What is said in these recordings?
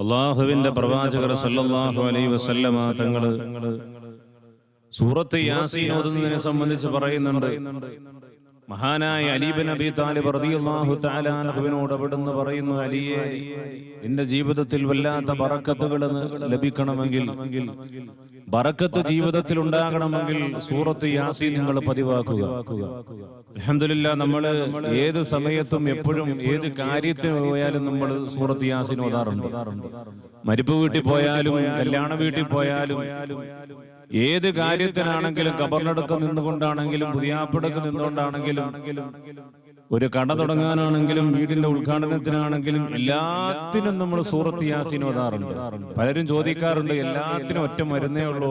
അള്ളാഹുവിന്റെ പ്രവാചകർ സല്ലാഹു അലൈ വസല്ലമ തങ്ങൾ സൂറത്ത് യാസീൻ ഓതുന്നതിനെ സംബന്ധിച്ച് പറയുന്നുണ്ട്. മഹാനായ അലീബൻ അബി താലിബ് റളിയല്ലാഹു താലാനഹുവിനോട് അവിടുന്ന് പറയുന്നു അലിയെ നിന്റെ ജീവിതത്തിൽ വല്ലാത്ത പറക്കത്തുകൾ ലഭിക്കണമെങ്കിൽ ബറക്കത്ത് ജീവിതത്തിൽ ഉണ്ടാകണമെങ്കിൽ സൂറത്ത് യാസി നിങ്ങൾ പതിവാക്കുക. അൽഹംദുലില്ല നമ്മൾ ഏത് സമയത്തും എപ്പോഴും ഏത് കാര്യത്തിന് പോയാലും നമ്മൾ സൂറത്ത് യാസിൻ ഓതാറുണ്ട്. മരിപ്പ് വീട്ടിൽ പോയാലും കല്യാണ വീട്ടിൽ പോയാലും ഏത് കാര്യത്തിനാണെങ്കിലും കബറിനടുക്ക് നിന്നുകൊണ്ടാണെങ്കിലും പുതിയാപ്പടക്ക് നിന്നുകൊണ്ടാണെങ്കിലും ഒരു കട തുടങ്ങാനാണെങ്കിലും വീടിന്റെ ഉദ്ഘാടനത്തിനാണെങ്കിലും എല്ലാത്തിനും നമ്മൾ സൂറത്ത് യാസീൻ ഓതാറുണ്ട്. പലരും ചോദിക്കാറുണ്ട് എല്ലാത്തിനും ഒറ്റ മരുന്നേ ഉള്ളൂ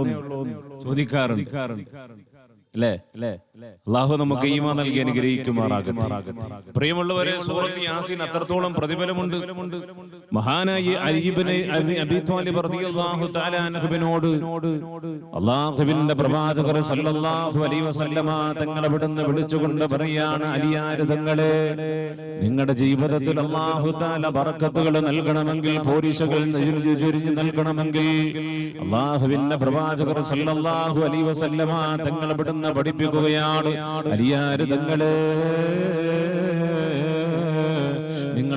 ചോദിക്കാറുണ്ട്. അല്ലേ അള്ളാഹു നമുക്ക് ഈമാ നൽകി അനുഗ്രഹിക്കുമാറാകട്ടെ. പ്രിയമുള്ളവരെ സൂറത്ത് യാസീൻ അത്രത്തോളം പ്രതിഫലമുണ്ട്. മഹാനായി അലീബിനെ അബി ത്വാലിബ് റളിയല്ലാഹു തആല അൻഹുവിനോട് അള്ളാഹുവിന്റെ പ്രവാചകർ സല്ലല്ലാഹു അലൈഹി വസല്ലമ തങ്ങൾ അവിടുന്ന് വിളിച്ചുകൊണ്ട് പറയാണ് അലിയാര് തങ്ങളെ നിങ്ങളുടെ ജീവിതത്തിൽ അള്ളാഹു താല ബറക്കത്തുകൾ നൽകണമെങ്കിൽ പോരിശകൾ ചൊരിഞ്ഞു നൽകണമെങ്കിൽ അള്ളാഹുവിന്റെ പ്രവാചകർ സല്ലല്ലാഹു അലൈഹി വസല്ലമ തങ്ങൾ അവിടുന്ന് പഠിപ്പിക്കുകയാണ്. അലിയാര് തങ്ങളെ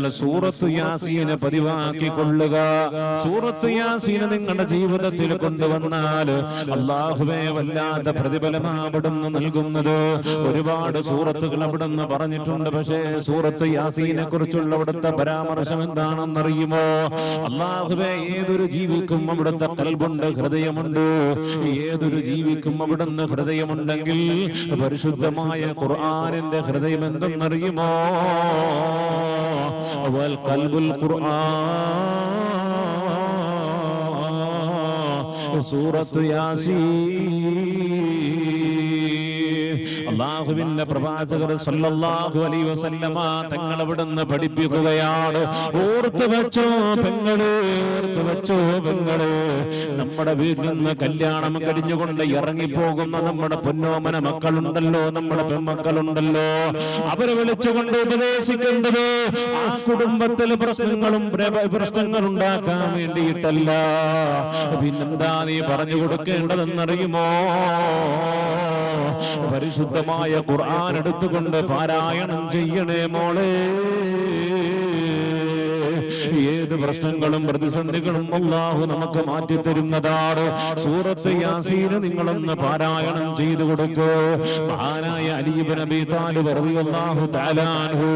സൂറത്ത് യാസീനെ പതിവാക്കി കൊള്ളുക സൂറത്ത് യാസീനെ നിങ്ങളുടെ ജീവിതത്തിൽ കൊണ്ടുവന്നാൽ അള്ളാഹുവേ വല്ലാത്ത പ്രതിഫലം അവിടുന്ന് നൽകുന്നത്. ഒരുപാട് സൂറത്തുകൾ അവിടുന്ന് പറഞ്ഞിട്ടുണ്ട്. പക്ഷേ സൂറത്ത് യാസീനെ കുറിച്ചുള്ള അവിടുത്തെ പരാമർശം എന്താണെന്നറിയുമോ? അള്ളാഹുവേ ഏതൊരു ജീവിക്കും അവിടുത്തെ കൽബുണ്ട് ഹൃദയമുണ്ട്. ഏതൊരു ജീവിക്കും അവിടുന്ന് ഹൃദയമുണ്ടെങ്കിൽ പരിശുദ്ധമായ ഖുർആാനിന്റെ ഹൃദയം എന്തെന്നറിയുമോ والقلب القرآن. سورة ياسين. അള്ളാഹുവിന്റെ പ്രവാചകർ സല്ലല്ലാഹു അലൈഹി വസല്ലമ തങ്ങൾ അവിടുന്ന് പഠിപ്പിക്കുകയാണ്. ഓർത്തു വെച്ചോ പെങ്ങൾ ഓർത്തു വെച്ചോ പെങ്ങൾ. നമ്മുടെ വീട്ടിൽ നിന്ന് കല്യാണം കഴിഞ്ഞുകൊണ്ട് ഇറങ്ങിപ്പോകുന്ന നമ്മുടെ പൊന്നോമന മക്കളുണ്ടല്ലോ നമ്മുടെ പെൺമക്കളുണ്ടല്ലോ. അവരെ വിളിച്ചുകൊണ്ട് ഉപദേശിക്കേണ്ടത് ആ കുടുംബത്തിൽ പ്രശ്നങ്ങളും പ്രശ്നങ്ങൾ ഉണ്ടാക്കാൻ വേണ്ടിയിട്ടല്ല. പിന്നെന്താ നീ പറഞ്ഞു കൊടുക്കേണ്ടതെന്നറിയുമോ? പരിശുദ്ധമായ ഖുർആൻ എടുത്തുകൊണ്ട് പാരായണം ചെയ്യണേ മോളെ. ഏത് പ്രശ്നങ്ങളും പ്രതിസന്ധികളും അള്ളാഹു നമുക്ക് മാറ്റി തരുന്നതാണ്. സൂറത്ത് യാസീന് നിങ്ങളൊന്ന് പാരായണം ചെയ്തു കൊടുക്കൂ. മഹാനായ അലീബ് നബി താലിബ് റളിയല്ലാഹു തആലാൻഹു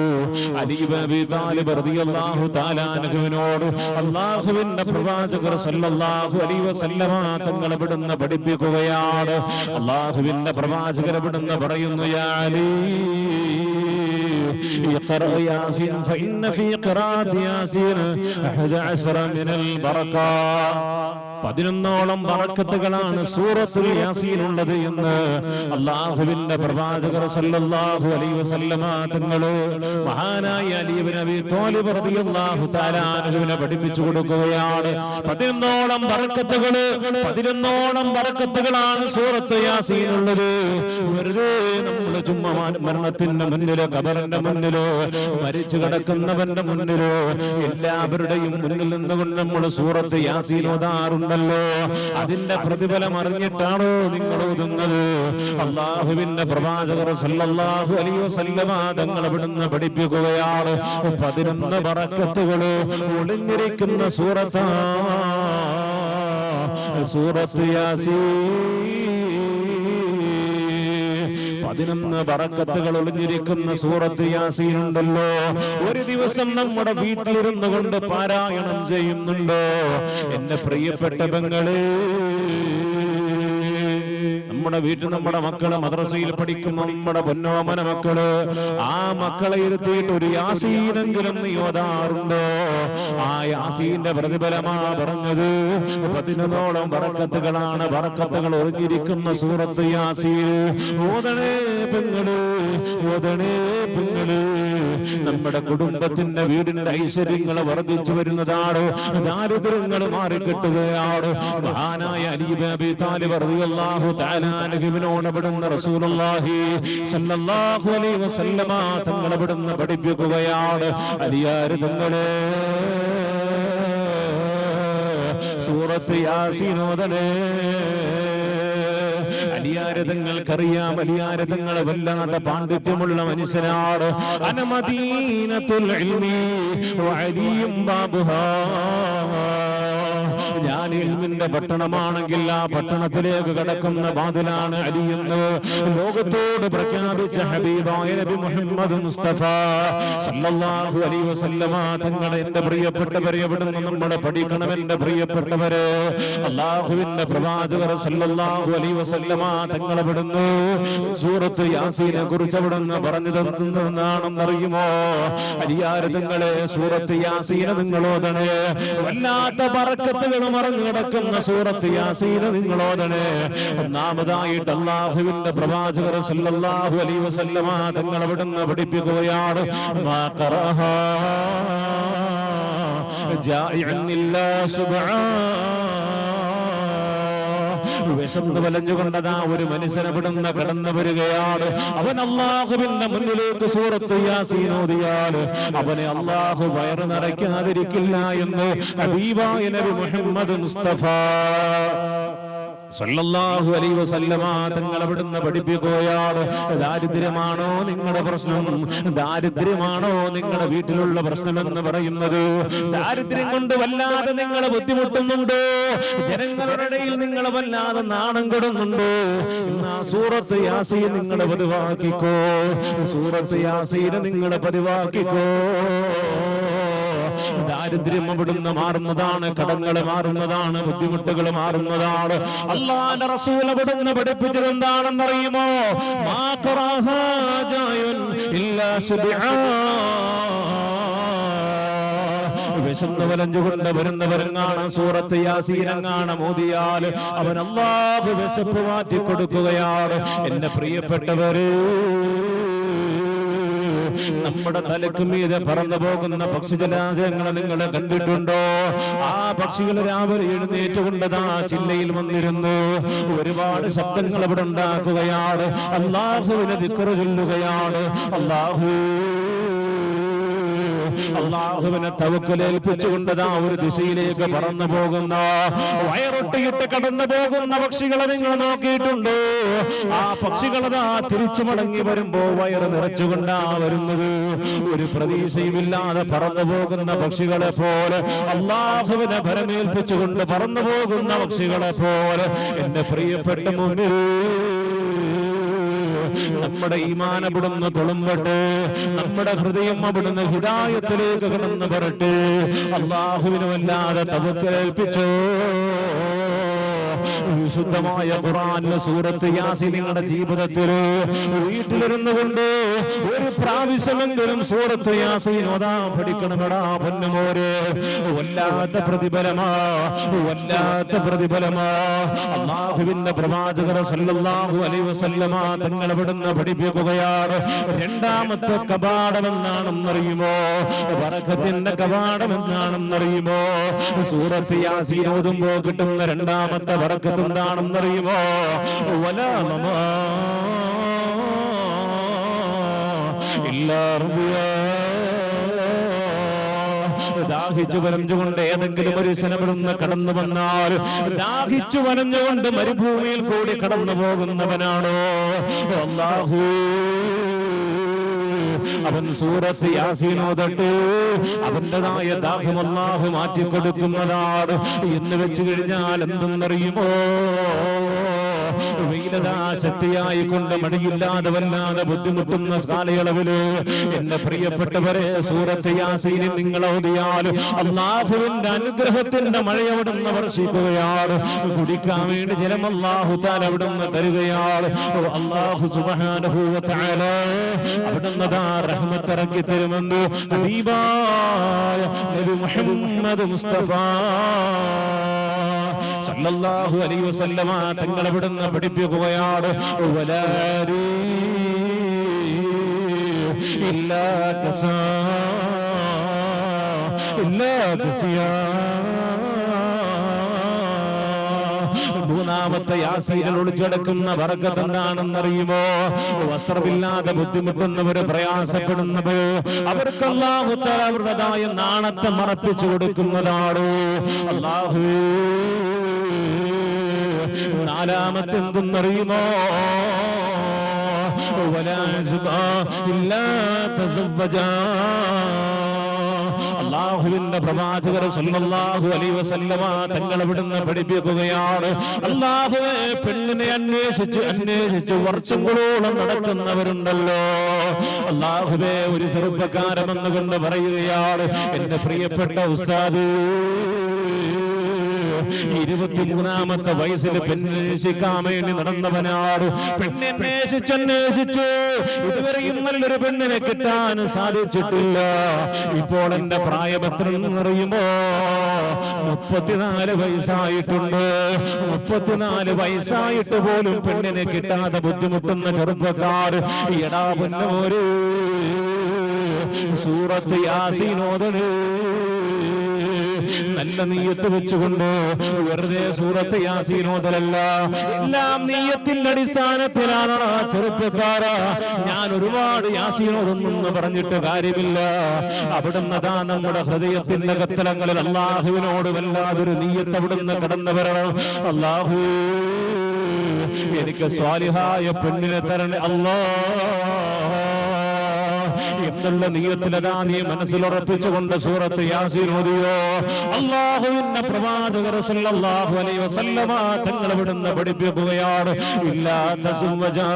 അലീബ് നബി താലിബ് റളിയല്ലാഹു തആലാൻഹുവിനോട് അള്ളാഹുവിന്റെ പ്രവാചകർ സല്ലല്ലാഹു അലൈഹി വസല്ലമ തങ്ങൾ ഇവിടുന്ന് പഠിപ്പിക്കുകയാണ്. അള്ളാഹുവിന്റെ പ്രവാചകർ ഇവിടുന്ന് പറയുന്നു യാ അലീ اقرأ ياسين فإن في قراءة ياسين أحد عشر من البركة പതിനൊന്നോളം ബറക്കത്തുകളാണ് സൂറത്തുൽ യാസീൻ ഉള്ളത് എന്ന് അള്ളാഹുവിന്റെ പ്രവാചകർ സല്ലല്ലാഹു അലൈഹി വസല്ലമ തങ്ങള് മഹാനായ അലി ഇബ്നു അബീ ത്വാലിബ് റളിയല്ലാഹു തആല അൻഹുവിനെ പഠിപ്പിച്ചു കൊടുക്കുകയാണ് പതിനൊന്നോളം ബറക്കത്തുകള് പതിനൊന്നോളം ബറക്കത്തുകളാണ് സൂറത്ത് യാസീൻ ഉള്ളത് വെറുതെ നമ്മൾ ചുമ്മാ മരണത്തിന്റെ മുന്നിലോ കബറിന്റെ മുന്നിലോ മരിച്ചു കിടക്കുന്നവന്റെ മുന്നിലോ എല്ലാവരുടെയും മുന്നിൽ നിന്നുകൊണ്ട് നമ്മൾ സൂറത്ത് യാസീൻ ഓതാറുണ്ടല്ലോ. അതിന്റെ പ്രതിഫലം അറിഞ്ഞിട്ടാണോ നിങ്ങൾ ഓതുന്നത്? അള്ളാഹുവിന്റെ പ്രവാചകർ സല്ലല്ലാഹു അലിയോ വസല്ലമ തങ്ങൾ ഇവിടുന്ന് പഠിപ്പിക്കുകയാണ്. പതിനൊന്ന് പറക്കത്തുകൾ ഒളിഞ്ഞിരിക്കുന്ന സൂറത്താ. സൂറത്ത് യാസീൻ. പതിനൊന്ന് ബറക്കത്തുകൾ ഒളിഞ്ഞിരിക്കുന്ന സൂറത്ത് യാസീനുണ്ടല്ലോ. ഒരു ദിവസം നമ്മുടെ വീട്ടിലിരുന്നു കൊണ്ട് പാരായണം ചെയ്യുന്നുണ്ടോ. എന്റെ പ്രിയപ്പെട്ട പെങ്ങളെ നമ്മുടെ വീട്ടിൽ നമ്മുടെ മക്കൾ മദ്രസയിൽ പഠിക്കുന്ന നമ്മുടെ പൊന്നോമന മക്കൾ ആ മക്കളെ ഇരുത്തിയിട്ട് ഒരു യാസീനെങ്കിലും നീ ആ യാസീന്റെ പ്രതിഫലമാ പറഞ്ഞത് പതിനോളം വറക്കത്തുകളാണ്. വറക്കത്തുകൾ ഒളിഞ്ഞിരിക്കുന്ന സൂറത്ത് യാസീൻ. ഓതണേ ഓതണേ നമ്മുടെ കുടുംബത്തിന്റെ വീടിന്റെ ഐശ്വര്യങ്ങൾ വർദ്ധിച്ചു വരുന്നതാണ്. ദാരിദ്ര്യങ്ങൾ മാറിക്കിട്ടുകയാണ്. മഹാനായ അലീബ് അബി താലിബ് അറിയാഹു തആല അൻഹുവിനോട് അവിടുന്ന് റസൂലുള്ളാഹി സല്ലല്ലാഹു അലൈഹി വസല്ലമ തങ്ങൾ അവിടുന്ന് പഠിപ്പിക്കുകയാണ്. അലിയാര് തങ്ങളെ സൂറത്ത് യാസീനോദനേ അലിയാരതങ്ങൾക്കറിയാം വലിയാരതങ്ങൾ വല്ലാത്ത പാണ്ഡിത്യമുള്ള മനുഷ്യനാണ്. അനമദീനത്തുൽ വഅലിയും ബാബുഹാ. ഞാൻ ഇൽമിന്റെ പട്ടണമാണെങ്കിൽ ആ പട്ടണത്തിലേക്ക് കടക്കുന്ന ബാതിലാണ് അലിയെന്ന് ലോകത്തോട് പ്രഖ്യാപിച്ച ഹബീബായ നബി മുഹമ്മദ് മുസ്തഫ. സല്ലല്ലാഹു അലൈഹി വസല്ലമ തങ്ങളെ എന്റെ പ്രിയപ്പെട്ടവരെ എവിടുന്ന് നമ്മൾ പഠിക്കണം എന്റെ പ്രിയപ്പെട്ടവരെ. അല്ലാഹുവിന്റെ പ്രവാചകർ സല്ലല്ലാഹു അലൈഹി വസല്ലമ തങ്ങളെ അവിടുന്ന്. സൂറത്ത് യാസീനെ കുറിച്ച് അവിടുന്ന് പറഞ്ഞു തന്നാണെന്നറിയുമോ അലിയാരതങ്ങളെ സൂറത്ത് യാസീനെ നിങ്ങളോദണേ വല്ലാത്ത പറക്കത്തുകൾ മറഞ്ഞു കിടക്കുന്ന സൂറത്ത് യാസീനെ നിങ്ങളോദണേ ഒന്നാമതായിട്ട് അള്ളാഹുവിന്റെ പ്രവാചകർ സല്ലല്ലാഹു അലൈഹി വസല്ലമ തങ്ങൾ അവിടുന്ന് പഠിപ്പിക്കുകയാണ്. മാ ഇല്ലാ സുബ്ഹാൻ വിശന്ന് വലഞ്ഞുകൊണ്ടതാ ഒരു മനുഷ്യനെ വിടുന്ന കടന്നു വരികയാണ്. അവൻ അള്ളാഹുവിന്റെ മുന്നിലേക്ക് സൂറത്ത് യാസീനോദിയാൽ അവനെ അള്ളാഹു വയറ് നിറയ്ക്കാതിരിക്കില്ല എന്ന് ഹബീബായ നബി മുഹമ്മദ് മുസ്തഫ സല്ലല്ലാഹു അലൈഹി വസല്ലമ തങ്ങൾ അവിടുന്ന് പഠിപ്പിക്കുകയാണ്. ദാരിദ്ര്യമാണോ നിങ്ങളുടെ പ്രശ്നം? ദാരിദ്ര്യമാണോ നിങ്ങളുടെ വീട്ടിലുള്ള പ്രശ്നമെന്ന് പറയുന്നത്? ദാരിദ്ര്യം കൊണ്ട് വല്ലാതെ നിങ്ങളെ ബുദ്ധിമുട്ടുന്നുണ്ടോ? ജനങ്ങളുടെ ഇടയിൽ നിങ്ങൾ വല്ലാതെ നാണം കെടുന്നുണ്ടോ. ഇന്ന് സൂറത്ത് യാസീൻ നിങ്ങളെ പതിവാക്കിക്കോ. സൂറത്ത് യാസീനെ നിങ്ങളെ പതിവാക്കിക്കോ. ദാരിദ്ര്യം അവിടുന്ന് മാറുന്നതാണ് കടങ്ങൾ മാറുന്നതാണ് ബുദ്ധിമുട്ടുകൾ മാറുന്നതാണ്. അള്ളാന്റെ റസൂൽ അവിടുന്ന് പഠിപ്പിച്ചത് എന്താണെന്നറിയുമോ? മാ ഇല്ലാ വിശന്ന് വലഞ്ഞുകൊണ്ട് വരുന്നവരെങ്ങാണ് സൂറത്ത് യാസീനങ്ങാണ് മോദിയാൽ അവൻ അള്ളാഹു വിശപ്പ് മാറ്റി കൊടുക്കുകയാണ് എന്റെ പ്രിയപ്പെട്ടവര് നമ്മുടെ തലക്ക് മീതെ പറന്നു പോകുന്ന പക്ഷിജലാശയങ്ങളെ നിങ്ങൾ കണ്ടിട്ടുണ്ടോ? ആ പക്ഷികൾ രാവിലെ എഴുന്നേറ്റുകൊണ്ടതാ ചില്ലയിൽ വന്നിരുന്നു. ഒരുപാട് ശബ്ദങ്ങൾ അവിടെ ഉണ്ടാക്കുകയാണ്. അള്ളാഹുവിനെ ദിക്കറ് ചൊല്ലുകയാണ്. അള്ളാഹു അള്ളാഹുവിനെ തവക്കുലേൽപ്പിച്ചുകൊണ്ടതാ ഒരു ദിശയിലേക്ക് പറന്നു പോകുന്ന വയറൊട്ടിയിട്ട് കടന്നു പോകുന്ന പക്ഷികളെ നിങ്ങൾ നോക്കിയിട്ടുണ്ടോ. ആ പക്ഷികളതാ തിരിച്ചു മടങ്ങി വരുമ്പോ വയറ് നിറച്ചുകൊണ്ടാ വരുന്നത്. ഒരു പ്രതീക്ഷയുമില്ലാതെ പറന്നു പോകുന്ന പക്ഷികളെ പോലെ അള്ളാഹുവിനെ ഭരമേൽപ്പിച്ചുകൊണ്ട് പറന്നു പോകുന്ന പക്ഷികളെ പോലെ. എന്റെ പ്രിയപ്പെട്ട മുന്നിൽ നമ്മുടെ ഈമാൻ അവിടുന്ന് തുളുമ്പട്ടെ. നമ്മുടെ ഹൃദയം അവിടുന്ന് ഹിതായത്തിലേക്ക് കടന്നു പറട്ടെ അള്ളാഹുവിനുമല്ലാതെ തവക്കേൽപ്പിച്ചോ വിശുദ്ധമായ ഖുറാനിലെ സൂറത്ത് യാസി നിങ്ങളുടെ ജീവിതത്തിൽ വീട്ടിലിരുന്നു കൊണ്ട് ഒരു പ്രാവശ്യമെങ്കിലും സൂറത്ത് യാസീൻ ഓതാ പഠിക്കണമെടാ പൊന്നുമോര്. വല്ലാത്ത പ്രതിഫലമാ വല്ലാത്ത പ്രതിഫലമാ. അള്ളാഹുവിന്റെ പ്രവാചകർ സല്ലല്ലാഹു അലൈഹി വസല്ലമ തങ്ങൾ അവിടുന്ന് പഠിപ്പിക്കുകയാണ്. രണ്ടാമത്തെ കപാടമെന്നാണെന്നറിയുമോ വറക്കത്തിന്റെ കപാടമെന്നാണെന്നറിയുമോ സൂറത്ത് യാസീൻ ഓതുമ്പോ കിട്ടുന്ന രണ്ടാമത്തെ വറക്കത്ത് എന്താണെന്നറിയുമോ വലാമമാ ദാഹിച്ചു വലഞ്ഞുകൊണ്ട് ഏതെങ്കിലും ഒരു ശനമിടുന്ന് കടന്നു വന്നാൽ ദാഹിച്ചു വലഞ്ഞുകൊണ്ട് മരുഭൂമിയിൽ കൂടി കടന്നു പോകുന്നവനാണോ? അല്ലാഹു. അവൻ സൂറത്ത് യാസീനോദട്ട് അവന്റേതായ ദാഹം അല്ലാഹു മാറ്റിക്കൊടുക്കുന്നതാണ് എന്ന് വെച്ച് കഴിഞ്ഞാൽ എന്തെന്നറിയുമോ? ശക്തിയായി കൊണ്ട് മടിയില്ലാതെ വല്ലാതെ ബുദ്ധിമുട്ടുന്ന കാലയളവിൽ. എന്റെ പ്രിയപ്പെട്ടവരെ സൂറത്ത് യാസീനിൽ നിങ്ങൾ അള്ളാഹുവിന്റെ അനുഗ്രഹത്തിന്റെ മഴ അവിടുന്ന് വർഷിക്കുകയാണ്. കുടിക്കാൻ വേണ്ടി ജലം അള്ളാഹു താൻ അവിടുന്ന് തരുകയാണ്. ഓ അള്ളാഹു സുബ്ഹാനഹു അവിടെ തആല അവിടുന്ന് ദാ റഹ്മത്ത് ഇറക്കി തരുമെന്ന് ഹബീബായ നബി മുഹമ്മദ് മുസ്തഫ സല്ലല്ലാഹു അലൈഹി വസല്ലമ തങ്ങൾ അവിടുന്ന് പഠിപ്പിക്കുകയാണ് വലാരി ഇല്ലാ കസാ ഇല്ലാ കസിയാ മൂന്നാമത്തെ യാസീനിൽ ഒളിച്ചടക്കുന്ന വർഗത്ത് എന്താണെന്നറിയുമോ? വസ്ത്രമില്ലാതെ ബുദ്ധിമുട്ടുന്നവര് പ്രയാസപ്പെടുന്നവർ അവർക്ക് അള്ളാഹുത്തല അവരുടേതായ നാണത്തെ മറപ്പിച്ചു കൊടുക്കുന്നതാണ്. അള്ളാഹുവേ നാലാമത്തെ എന്തെന്നറിയുമോ? ഇല്ലാത്ത അള്ളാഹുവിന്റെ പ്രവാചകർ സല്ലല്ലാഹു അലൈഹി വസല്ലമ തങ്ങൾ ഇവിടുന്ന് പഠിപ്പിക്കുകയാണ്. അള്ളാഹുവെ പെണ്ണിനെ അന്വേഷിച്ച് അന്വേഷിച്ച് വർഷങ്ങളോളം നടക്കുന്നവരുണ്ടല്ലോ. അള്ളാഹുവെ ഒരു ചെറുപ്പക്കാരമെന്ന് കൊണ്ട് പറയുകയാണ് എന്റെ പ്രിയപ്പെട്ട ഉസ്താദ് ഇരുപത്തിമൂന്നാമത്തെ വയസ്സിൽ പെണ്ണന്വേഷിക്കാൻ വേണ്ടി നടന്നവനാണ്. പെണ്ണന്വേഷിച്ചന്വേഷിച്ചു ഇതുവരെയും നല്ലൊരു പെണ്ണിനെ കിട്ടാൻ സാധിച്ചിട്ടില്ല. ഇപ്പോൾ എന്റെ പ്രായപത്രം എത്ര അറിയുമോ മുപ്പത്തിനാല് വയസ്സായിട്ടുണ്ട്. മുപ്പത്തിനാല് വയസ്സായിട്ട് പോലും പെണ്ണിനെ കിട്ടാതെ ബുദ്ധിമുട്ടുന്ന ചെറുപ്പക്കാർ എടാ പൊന്നോര് സൂറത്ത് യാസീനോദനേ നല്ല നീയത്ത് വെച്ചുകൊണ്ട് വെറുതെ സൂറത്ത് യാസീനോതലല്ല. എല്ലാം നീയത്തിന്റെ അടിസ്ഥാനത്തിലാണ് ചെറുപ്പക്കാര. ഞാൻ ഒരുപാട് യാസീനോതൊന്നും പറഞ്ഞിട്ട് കാര്യമില്ല. അവിടുന്ന് അതാ നമ്മുടെ ഹൃദയത്തിന്റെ കത്തലങ്ങളിൽ അള്ളാഹുവിനോട് വല്ലാതൊരു നീയത്ത് അവിടുന്ന് കടന്നു വരണം അള്ളാഹു എനിക്ക് സ്വാലിഹായ പെണ്ണിനെ തരണേ. അല്ലാ. എന്നുള്ള നീയത്തിലതാ നീ മനസ്സിലുറപ്പിച്ചുകൊണ്ട് സൂറത്ത് യാസീൻ ഓതിയോ? അള്ളാഹുവിന്റെ പ്രവാചകർ സല്ലല്ലാഹു അലൈഹി വസല്ലമ തങ്ങൾ ഇവിടുന്ന് പഠിപ്പിക്കുകയാണ്. ഇല്ലാത്ത സുവജാ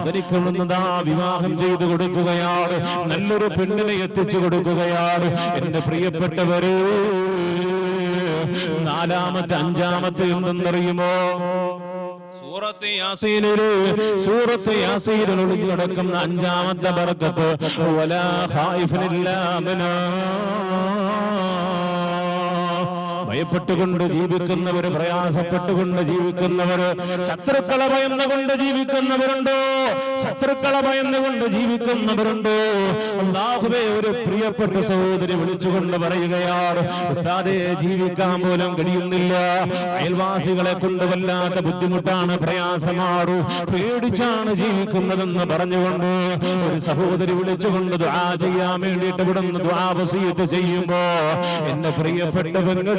അവനിക്കൊള്ളുന്നതാ വിവാഹം ചെയ്തു കൊടുക്കുകയാണ്. നല്ലൊരു പെണ്ണിനെ എത്തിച്ചു കൊടുക്കുകയാണ്. എന്റെ പ്രിയപ്പെട്ടവര് നാലാമത്തെ അഞ്ചാമത്തെ എന്തെന്നറിയുമോ? സൂറത്ത് യാസീനിൽ സൂറത്ത് യാസീനിൽ ഒളിഞ്ഞു അഞ്ചാമത്തെ ബർക്കത്ത് വലാ ഖായിഫിനില്ലാ ഭയപ്പെട്ടുകൊണ്ട് ജീവിക്കുന്നവര് പ്രയാസപ്പെട്ടുകൊണ്ട് ജീവിക്കുന്നവര് ശത്രുക്കളെ ഭയന്നുകൊണ്ട് ജീവിക്കുന്നവരുണ്ടോ? ശത്രുക്കളെ ഭയന്നുകൊണ്ട് ജീവിക്കുന്നവരുണ്ടോ? അള്ളാഹുവേ ഒരു പ്രിയപ്പെട്ട സഹോദരി വിളിച്ചുകൊണ്ട് പറയുകയാണ് ഉസ്താദേ ജീവിക്കാൻ പോലും കഴിയുന്നില്ല. അയൽവാസികളെ കൊണ്ട് വല്ലാത്ത ബുദ്ധിമുട്ടാണ് പ്രയാസമാറു പേടിച്ചാണ് ജീവിക്കുന്നതെന്ന് പറഞ്ഞുകൊണ്ട് ഒരു സഹോദരി വിളിച്ചുകൊണ്ട് ദുആ ചെയ്യാൻ വേണ്ടിയിട്ട് ഇവിടുന്ന് ദുആ ചെയ്യുമ്പോ എന്റെ പ്രിയപ്പെട്ട പെങ്ങൾ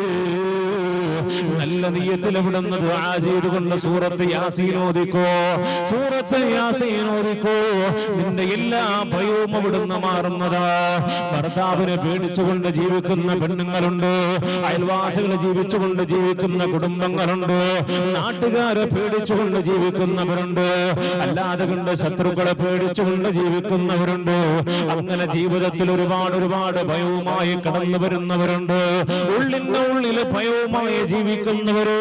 നല്ല നീയത്തിൽ എവിടുന്ന് ദുആ ചെയ്തുകൊണ്ട് സൂറത്ത് യാസീൻ ഓദിക്കോ സൂറത്ത് യാസീൻ ഓദിക്കോ നിന്റെ എല്ലാ ഭയവും അവിടുന്ന് മാറുന്നതാ. ഭർത്താവിനെ പേടിച്ചുകൊണ്ട് ജീവിക്കുന്ന പെണ്ണുങ്ങളുണ്ട്. അയൽവാസികൾ ജീവിച്ചുകൊണ്ട് ജീവിക്കുന്ന കുടുംബങ്ങളുണ്ട്. നാട്ടുകാരെ പേടിച്ചുകൊണ്ട് ജീവിക്കുന്നവരുണ്ട്. അല്ലാതെ കണ്ട് ശത്രുക്കളെ പേടിച്ചുകൊണ്ട് ജീവിക്കുന്നവരുണ്ട്. അങ്ങനെ ജീവിതത്തിൽ ഒരുപാട് ഒരുപാട് ഭയവുമായി കടന്നു വരുന്നവരുണ്ട്. ഉള്ളിന്റെ ഉള്ളിൽ ഭയവുമായി ജീവിക്കുന്നവര്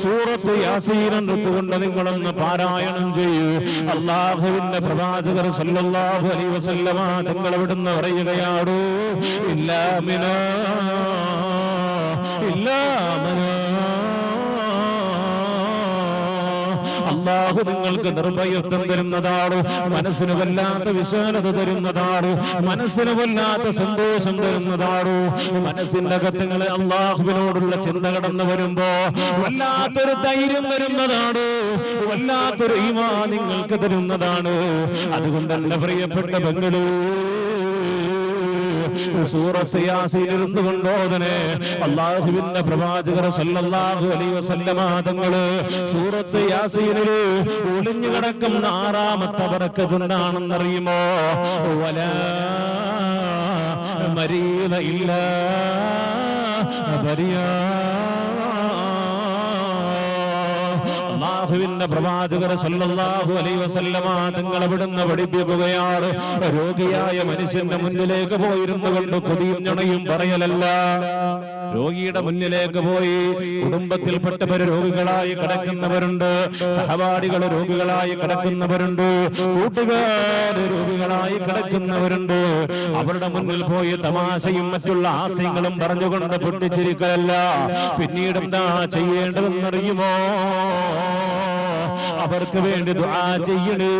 സൂറത്ത് യാസീനെടുത്തുകൊണ്ട് നിങ്ങളൊന്ന് പാരായണം ചെയ്യൂ. അള്ളാഹുവിന്റെ പ്രവാചകർ സല്ലല്ലാഹു അലൈഹി വസല്ലമ തങ്ങൾ അവിടുന്ന് പറയുകയാടോ ഇല്ലാമിന ഇല്ലാമന അള്ളാഹു നിങ്ങൾക്ക് നിർഭയത്വം തരുന്നതാണ്. മനസ്സിന് വല്ലാത്ത വിശാലത തരുന്നതാണ്. മനസ്സിന് വല്ലാത്ത സന്തോഷം തരുന്നതാണ്. മനസ്സിന്റെ അകത്തങ്ങളെ അള്ളാഹുവിനോടുള്ള ചിന്ത കടന്നു വരുമ്പോ വല്ലാത്തൊരു ധൈര്യം വരുന്നതാണ് വല്ലാത്തൊരു ഈമാ നിങ്ങൾക്ക് തരുന്നതാണ്. അതുകൊണ്ട് എന്റെ പ്രിയപ്പെട്ട ബംഗളൂ സൂറത്ത് അള്ളാഹുവിന്റെ പ്രവാചകർ സല്ലല്ലാഹു അലൈഹി വസല്ലമ തങ്ങൾ സൂറത്ത് യാസീനിൽ ഒളിഞ്ഞു കിടക്കുന്ന ആറാമത്തെ ബറക്കത്തുണ്ടാണെന്നറിയുമോ വല മരീല ഇല്ല ബരിയാ അള്ളാഹുവിന്റെ പ്രവാചകർ സല്ലല്ലാഹു അലൈഹി വസല്ലമ തങ്ങൾ അവിടുന്ന് പഠിപ്പിക്കുകയാണ്. രോഗിയായ മനുഷ്യന്റെ മുന്നിലേക്ക് പോയിരുന്നു കൊണ്ട് കൊതിയും ഞണയും പറയലല്ല. രോഗിയുടെ മുന്നിലേക്ക് പോയി കുടുംബത്തിൽപ്പെട്ടവര് രോഗികളായി കിടക്കുന്നവരുണ്ട്. സഹപാഠികൾ രോഗികളായി കിടക്കുന്നവരുണ്ട്. കൂട്ടുകാര് രോഗികളായി കിടക്കുന്നവരുണ്ട്. അവരുടെ മുന്നിൽ പോയി തമാശയും മറ്റുള്ള ആശയങ്ങളും പറഞ്ഞുകൊണ്ട് പൊട്ടിച്ചിരിക്കലല്ല. പിന്നീട് എന്താ ചെയ്യേണ്ടതെന്നറിയുമോ? അവർക്ക് വേണ്ടി ദുആ ചെയ്യണേ.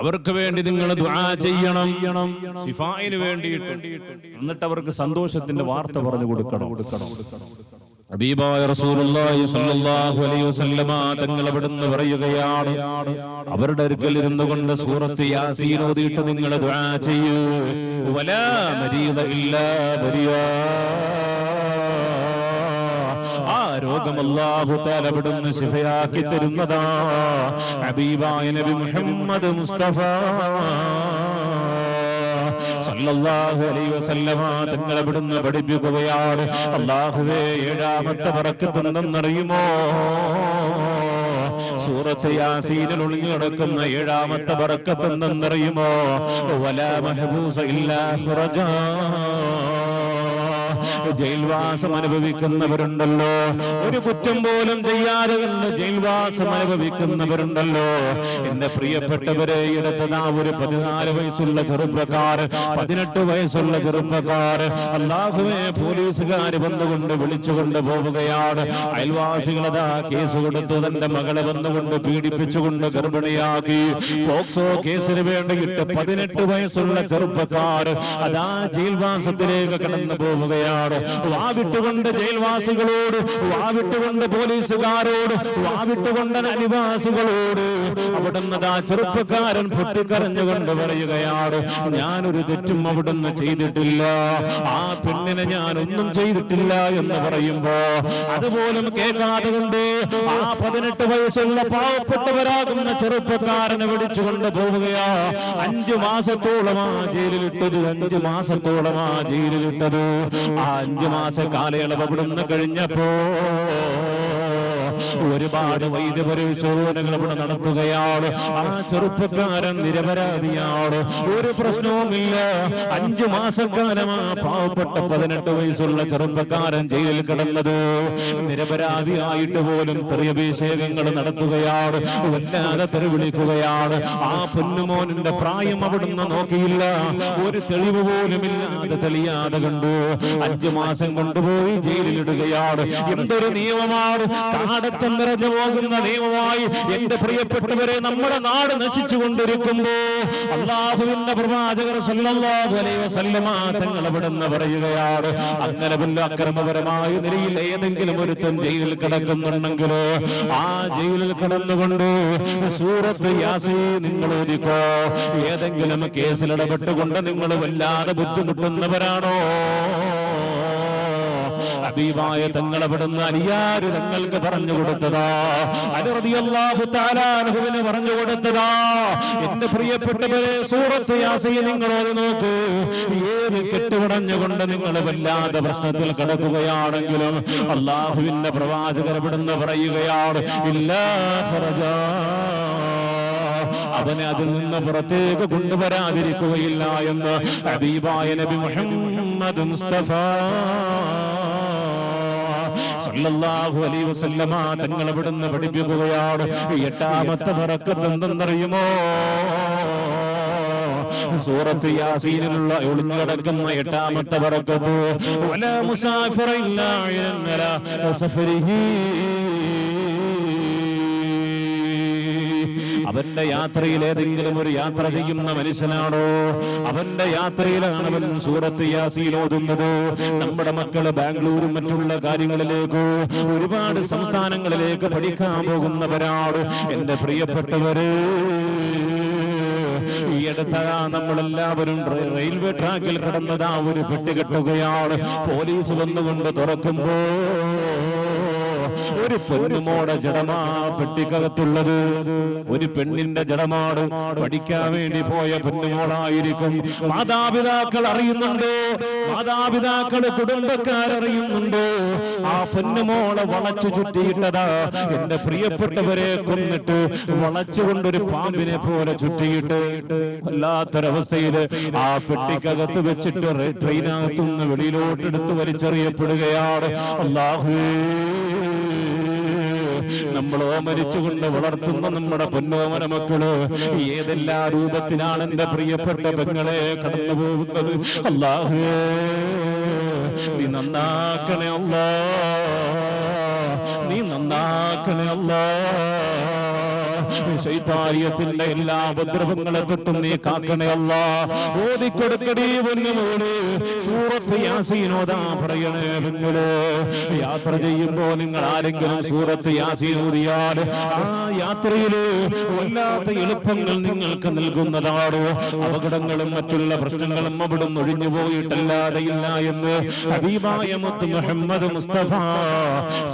അവർക്ക് വേണ്ടി നിങ്ങൾ ദുആ ചെയ്യണം. ശിഫായിന് വേണ്ടിയിട്ട് എന്നിട്ട് അവർക്ക് സന്തോഷത്തിന്റെ വാർത്ത പറഞ്ഞു കൊടുക്കണം. ഹബീബായ റസൂലുള്ളാഹി സ്വല്ലല്ലാഹു അലൈഹി വസല്ലമ തങ്ങൾ അവിടുന്ന് പറയുകയാണ് അവരുടെ അടുക്കൽ ഇരുന്നു കൊണ്ട് സൂറത്ത് യാസീൻ ഓതിയിട്ട് നിങ്ങൾ ദുആ ചെയ്യൂ. വലാ മരീദ ഇല്ലാ ബരിയാ രോഗം അല്ലാഹു തആല അവിടുന്ന് ശിഫയാക്കി തരുന്നതാ. ഹബീബായ നബി മുഹമ്മദ് മുസ്തഫ തങ്ങൾ അവിടുന്ന് പഠിപ്പിക്കുകയാണ്. അല്ലാഹുവേ ഏഴാമത്തെ പറക്കത്തെന്തെന്നറിയുമോ സൂറത്ത് യാസീനിൽ ഒളിഞ്ഞു കിടക്കുന്ന ഏഴാമത്തെ പറക്കത്തെന്തെന്നറിയുമോ വല മഹബൂസ ഇല്ലാ ജയിൽവാസം അനുഭവിക്കുന്നവരുണ്ടല്ലോ. ഒരു കുറ്റം പോലും ചെയ്യാതെ നിന്ന് ജയിൽവാസം അനുഭവിക്കുന്നവരുണ്ടല്ലോ. എന്റെ പ്രിയപ്പെട്ടവരെ എടുത്തതാ ഒരു പതിനാല് വയസ്സുള്ള ചെറുപ്പക്കാർ പതിനെട്ട് വയസ്സുള്ള ചെറുപ്പക്കാർ. അള്ളാഹുവെ പോലീസുകാർ വന്നുകൊണ്ട് വിളിച്ചുകൊണ്ട് പോവുകയാണ് അയൽവാസികളതാ കേസ് കൊടുത്ത് തന്റെ മകളെ വന്നുകൊണ്ട് പീഡിപ്പിച്ചുകൊണ്ട് ഗർഭിണിയാക്കി. പോക്സോ കേസിന് വേണ്ടിയിട്ട് പതിനെട്ട് വയസ്സുള്ള ചെറുപ്പക്കാർ അതാ ജയിൽവാസത്തിലേക്ക് കടന്നു പോവുകയാണ് വാവിട്ടുകൊണ്ട് ജയിൽവാസികളോട് വാവിട്ടുകൊണ്ട് പോലീസുകാരോട് വാവിട്ടുകൊണ്ട് അനിവാസികളോട് അവിടുന്ന് ആ ചെറുപ്പക്കാരൻ പൊട്ടിക്കരഞ്ഞുകൊണ്ട് പറയുകയാണ് ഞാനൊരു തെറ്റും അവിടുന്ന് ചെയ്തിട്ടില്ല. ആ പെണ്ണിനെ ഞാൻ ഒന്നും ചെയ്തിട്ടില്ല എന്ന് പറയുമ്പോ അതുപോലും കേൾക്കാതെ കൊണ്ട് ആ പതിനെട്ട് വയസ്സുള്ള പാവപ്പെട്ടവരാകുന്ന ചെറുപ്പക്കാരനെ വിളിച്ചുകൊണ്ട് പോവുകയാ. അഞ്ചു മാസത്തോളം ആ ജയിലിലിട്ടത് അഞ്ചു മാസത്തോളം ആ ജയിലിലിട്ടത്. ആ അഞ്ചു മാസ കാലയളവ് അവിടുന്ന് കഴിഞ്ഞപ്പോ ഒരുപാട് വൈദ്യപരിശോധനകൾ ഇവിടെ നടത്തുകയാണ്. ആ ചെറുപ്പക്കാരൻ നിരപരാധിയാണ്. ഒരു പ്രശ്നവുമില്ല. അഞ്ചു മാസക്കാലം ആ പാവപ്പെട്ട പതിനെട്ട് വയസ്സുള്ള ചെറുപ്പക്കാരൻ ജയിലിൽ കിടന്നത്. നിരപരാധിയായിട്ട് പോലും തെറിയഭിഷേകങ്ങൾ നടത്തുകയാണ്. വല്ലാതെ തെറിവിളിക്കുകയാണ്. ആ പൊന്നുമോനിന്റെ പ്രായം അവിടുന്ന് നോക്കിയില്ല. ഒരു തെളിവ് പോലും ഇല്ലാതെ തെളിയാതെ കണ്ടു. അഞ്ചു മാസം കൊണ്ടുപോയി ജയിലിലിടുകയാണ്. എന്തൊരു നിയമമാണ്? കാടത്തം നിറഞ്ഞു പോകുന്ന നിയമമായി എന്റെ പ്രിയപ്പെട്ടവരെ നമ്മുടെ നാട് നശിച്ചു കൊണ്ടിരിക്കുമ്പോ അള്ളാഹുവിന്റെ പ്രവാചകർ തങ്ങൾ അവിടുന്ന് പറയുകയാണ് അങ്ങനെ വല്ല അക്രമപരമായ നിലയിൽ ഏതെങ്കിലും ഒരുത്തൻ ജയിലിൽ കിടക്കുന്നുണ്ടെങ്കിൽ ആ ജയിലിൽ കിടന്നുകൊണ്ട് സൂറത്ത് യാസീ നിങ്ങൾ ഒരുക്കോ ഏതെങ്കിലും കേസിൽ ഇടപെട്ടുകൊണ്ട് നിങ്ങൾ വല്ലാതെ ബുദ്ധിമുട്ടുന്നവരാണോ? ഹബീബായ തങ്ങൾ അവിടുന്ന് അലിയാര് തങ്ങൾക്ക് പറഞ്ഞു കൊടുത്തതാ. അലിറതിയല്ലാഹു താലാനുഹുവിന് പറഞ്ഞു കൊടുത്തതാ. എന്റെ പ്രിയപ്പെട്ടവരെ സൂറത്ത് യാസയിൽ നിങ്ങൾ അത് നോക്കൂ. ഏത് കെട്ടുപടഞ്ഞുകൊണ്ട് നിങ്ങൾ വല്ലാതെ പ്രശ്നത്തിൽ കിടക്കുകയാണെങ്കിലും അള്ളാഹുവിന്റെ പ്രവാചകർ ഇവിടുന്ന് പറയുകയാണ് ഇല്ലാ അവനെ അതിൽ നിന്ന് പുറത്തേക്ക് കൊണ്ടുവരാതിരിക്കുകയില്ല എന്ന് ഹബീബായ നബി മുഹമ്മദ് മുസ്തഫ സല്ലല്ലാഹു അലൈഹി വസല്ലമ തങ്ങൾ അവിടുന്ന് പഠിപ്പിക്കുകയാണ്. എട്ടാമത്തെ പറക്കത്ത് എന്തെന്നറിയുമോ? സൂറത്ത് യാസീനിലുള്ള ഒളിഞ്ഞടക്കുന്ന എട്ടാമത്തെ പറക്കത്ത് വല മുസാഫിറ ഇല്ലാ സഫരിഹി അവന്റെ യാത്രയിൽ ഏതെങ്കിലും ഒരു യാത്ര ചെയ്യുന്ന മനുഷ്യനാണോ? അവന്റെ യാത്രയിലാണ് അവൻ സൂറത്ത് യാസീൻ ഓതുന്നത്. നമ്മുടെ മക്കൾ ബാംഗ്ലൂരും മറ്റുള്ള കാര്യങ്ങളിലേക്കോ ഒരുപാട് സംസ്ഥാനങ്ങളിലേക്ക് പഠിക്കാൻ പോകുന്നവരാണ് എന്റെ പ്രിയപ്പെട്ടവര് ഈ അടുത്ത നമ്മളെല്ലാവരും റെയിൽവേ ട്രാക്കിൽ കിടന്നതാ ഒരു പെട്ടുകെട്ടുകയാണ്. പോലീസ് വന്നുകൊണ്ട് തുറക്കുമ്പോ ഒരു പൊന്നുമോടെ ജഡമാ പെട്ടിക്കകത്തുള്ളത്. ഒരു പെണ്ണിന്റെ ജഡമാണ് പഠിക്കാൻ വേണ്ടി പോയ പെണ്ണുമോളായിരിക്കും. മാതാപിതാക്കൾ അറിയുന്നുണ്ട്. മാതാപിതാക്കൾ കുടുംബക്കാരറിയുന്നുണ്ട്. ആ പൊന്നുമോളെ വളച്ചു ചുറ്റിയിട്ടതാ എന്റെ പ്രിയപ്പെട്ടവരെ കൊന്നിട്ട് വളച്ചുകൊണ്ടൊരു പാമ്പിനെ പോലെ ചുറ്റിയിട്ട് വല്ലാത്തൊരവസ്ഥയിൽ ആ പെട്ടിക്കകത്ത് വെച്ചിട്ട് ട്രെയിനകത്തുനിന്ന് വെളിയിലോട്ട് എടുത്ത് വലിച്ചെറിയപ്പെടുകയാണ്. അള്ളാഹുവേ നമ്മൾ ഓമരിച്ചുകൊണ്ട് വളർത്തുന്ന നമ്മുടെ പൊന്നോമന മക്കൾ ഏതെല്ലാ രൂപത്തിനാണ് എന്റെ പ്രിയപ്പെട്ട പെങ്ങളെ കടന്നു പോകുന്നത്? അല്ലാഹേ നീ നന്നാക്കണേ അല്ലാ നീ നന്നാക്കണേ അല്ലാ ശൈതാര്യത്തിന്റെ എല്ലാ ഉപദ്രവങ്ങളെ തൊട്ടും നീ കാക്കണേ അല്ല ഓതിക്കൊടുക്കടി പൊന്നുമോൾ സൂറത്ത് യാസീനോദാ പറയണേ നിങ്ങൾ യാത്ര ചെയ്യുമ്പോ നിങ്ങൾ ആരെങ്കിലും സൂറത്ത് യാസീനോദിയാൽ ആ യാത്രയിൽ വല്ലാത്ത എളുപ്പങ്ങൾ നിങ്ങൾക്ക് നൽകുന്നതാണോ അപകടങ്ങളും മറ്റുള്ള പ്രശ്നങ്ങളും അവിടുന്ന് ഒഴിഞ്ഞു പോയിട്ടല്ലാതെ ഇല്ല എന്ന് ഹബീബായ മുത്ത് മുഹമ്മദ് മുസ്തഫ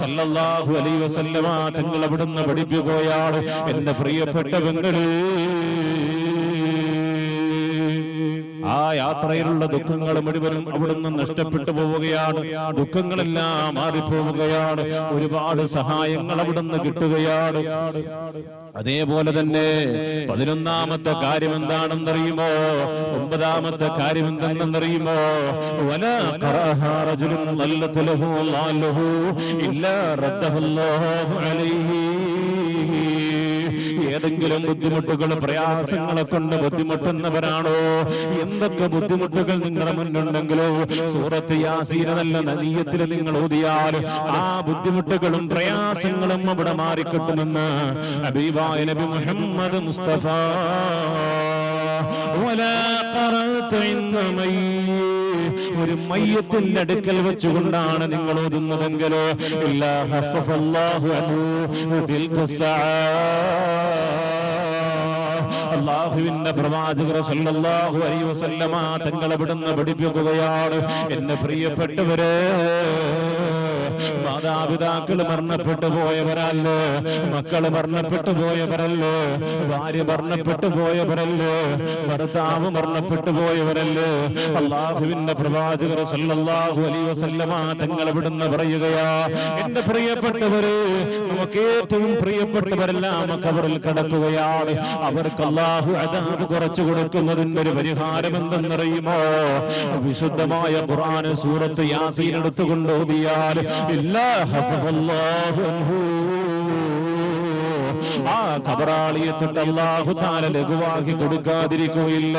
സല്ലല്ലാഹു അലൈഹി വസല്ലമ തങ്ങൾ അവിടുന്ന് പഠിപ്പിക്കുകയാണ്. എന്റെ പ്രിയപ്പെട്ട പെങ്ങളെ ആ യാത്രയിലുള്ള ദുഃഖങ്ങൾ മുഴുവനും അവിടുന്ന് നഷ്ടപ്പെട്ടു പോവുകയാണ്. ദുഃഖങ്ങളെല്ലാം മാറിപ്പോവുകയാണ്. ഒരുപാട് സഹായങ്ങൾ അവിടുന്ന് കിട്ടുകയാണ്. അതേപോലെ തന്നെ പതിനൊന്നാമത്തെ കാര്യം എന്താണെന്നറിയുമോ? ഒമ്പതാമത്തെ കാര്യം എന്തെന്നറിയുമോ? വല ഇല്ല റദ്ദഹുല്ലാഹു അലൈഹി ഏതെങ്കിലും ബുദ്ധിമുട്ടുകൾ പ്രയാസങ്ങളെ കൊണ്ട് ബുദ്ധിമുട്ടുന്നവരാണോ? എന്തൊക്കെ ബുദ്ധിമുട്ടുകൾ നിങ്ങളുടെ മുന്നുണ്ടെങ്കിലോ സൂറത്ത് യാസീനല്ല നദീയത്തിൽ നിങ്ങൾ ഓതിയാൽ ആ ബുദ്ധിമുട്ടുകളും പ്രയാസങ്ങളും അവിടെ മാറിക്കിട്ടുമെന്ന് ഹബീബായ നബി മുഹമ്മദ് മുസ്തഫ ഒരു മയ്യത്തിന്റെ അടുക്കൽ വെച്ചുകൊണ്ടാണ് നിങ്ങൾ ഓതുന്നതെങ്കിലോ? ഇല്ലാ ഹഫഫല്ലാഹു അനു ദിൽഖസാ അള്ളാഹുവിന്റെ പ്രവാചകർ സല്ലല്ലാഹു അലൈഹി വസല്ലമ തങ്ങളെ വിടുന്ന പഠിപ്പിക്കുകയാണ്. എന്റെ പ്രിയപ്പെട്ടവരെ മാതാപിതാക്കൾ മരണപ്പെട്ടു പോയവരല്ലേ? മക്കൾ മരണപ്പെട്ടു പോയവരല്ലേ? ഭാര്യ മരണപ്പെട്ടു പോയവരല്ലേ? ഭർത്താവ് മരണപ്പെട്ടു പോയവരല്ലേ? അള്ളാഹുവിന്റെ പ്രവാചകർ സല്ലല്ലാഹു അലൈഹി വസല്ലമ തങ്ങൾ ഇവിടുന്ന് പറയുകയാ എന്റെ പ്രിയപ്പെട്ടവര് നമുക്ക് ഏറ്റവും പ്രിയപ്പെട്ടവരെല്ലാം കബറിൽ കിടക്കുകയാണ്. അവർക്ക് അള്ളാഹു അതാബ് കുറച്ചു കൊടുക്കുന്നതിന്റെ ഒരു പരിഹാരം എന്തെന്നറിയുമോ? വിശുദ്ധമായ ഖുർആൻ സൂറത്ത് യാസീൻ എടുത്തുകൊണ്ട് ഓതിയാൽ ഇല്ലാ الله അൻഹു ആ കബറാളിയെ തൊട്ട് അള്ളാഹു താല ലഘുവാക്കി കൊടുക്കാതിരിക്കുകയില്ല.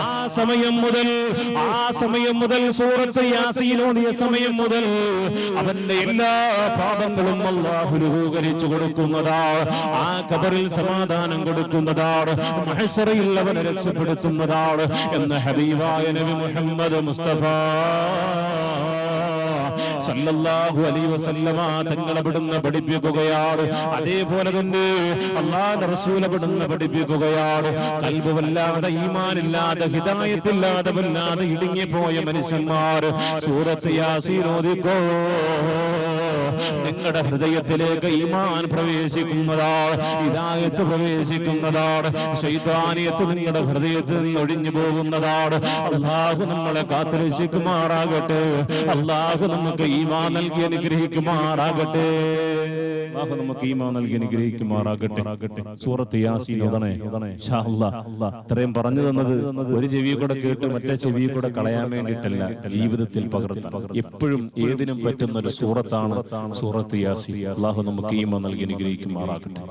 ആ സമയം മുതൽ ആ സമയം മുതൽ സൂറത്ത് യാസീനോദിയ സമയം മുതൽ അവന്റെ എല്ലാ പാപങ്ങളും അള്ളാഹു ലഘൂകരിച്ചു കൊടുക്കുന്നതാണ് ആ കബറിൽ സമാധാനം കൊടുക്കുന്നതാണ് മഹസറയിൽ അവനെ രക്ഷപ്പെടുത്തുന്നതാണ് എന്ന് ഹബീബായ നബി മുഹമ്മദ് മുസ്തഫ സല്ലല്ലാഹു അലൈഹി വസല്ലമ തങ്ങൾ അവിടുന്ന് പഠിപ്പിക്കുകയാണ്. അതേപോലെ തന്നെ അള്ളാഹുവിന്റെ റസൂൽ അവിടുന്ന് പഠിപ്പിക്കുകയാണ്. കൽബ് വല്ലാതെ ഈമാനില്ലാതെ ഹിതായത്തില്ലാതെ വല്ലാതെ ഇടുങ്ങി പോയ മനുഷ്യന്മാർ. സൂറത്ത് യാസീൻ ഓതിക്കോ. നിങ്ങളുടെ ഹൃദയത്തിലേക്ക് ഈമാൻ പ്രവേശിക്കുന്നതാണ്. ഇതായത്ത് പ്രവേശിക്കുന്നതാണ്. ശൈതാനിയത്ത് നിങ്ങളുടെ ഹൃദയത്തിൽ നിന്ന് ഒഴിഞ്ഞു പോകുന്നതാണ്. അള്ളാഹു നമ്മളെ കാത്തുരക്ഷിക്കുമാറാകട്ടെ. അള്ളാഹു നമുക്ക് ഈമാൻ നൽകി അനുഗ്രഹിക്കുമാറാകട്ടെ. നമുക്ക് ഈമാ നൽകി അനുഗ്രഹിക്കുമാറാകട്ടെ. സൂറത്ത് യാസീൻ ഉടനെ. ഇത്രയും പറഞ്ഞു തന്നത് ഒരു ചെവി കൂടെ കേട്ട് മറ്റേ ചെവി കൂടെ കളയാൻ വേണ്ടിയിട്ടല്ല ജീവിതത്തിൽ പകർത്താൻ എപ്പോഴും ഏതിനും പറ്റുന്ന ഒരു സൂറത്താണ് സൂറത്ത് യാസീൻ. അള്ളാഹു നമുക്ക് ഈമാ നൽകി അനുഗ്രഹിക്കുമാറാകട്ടെ.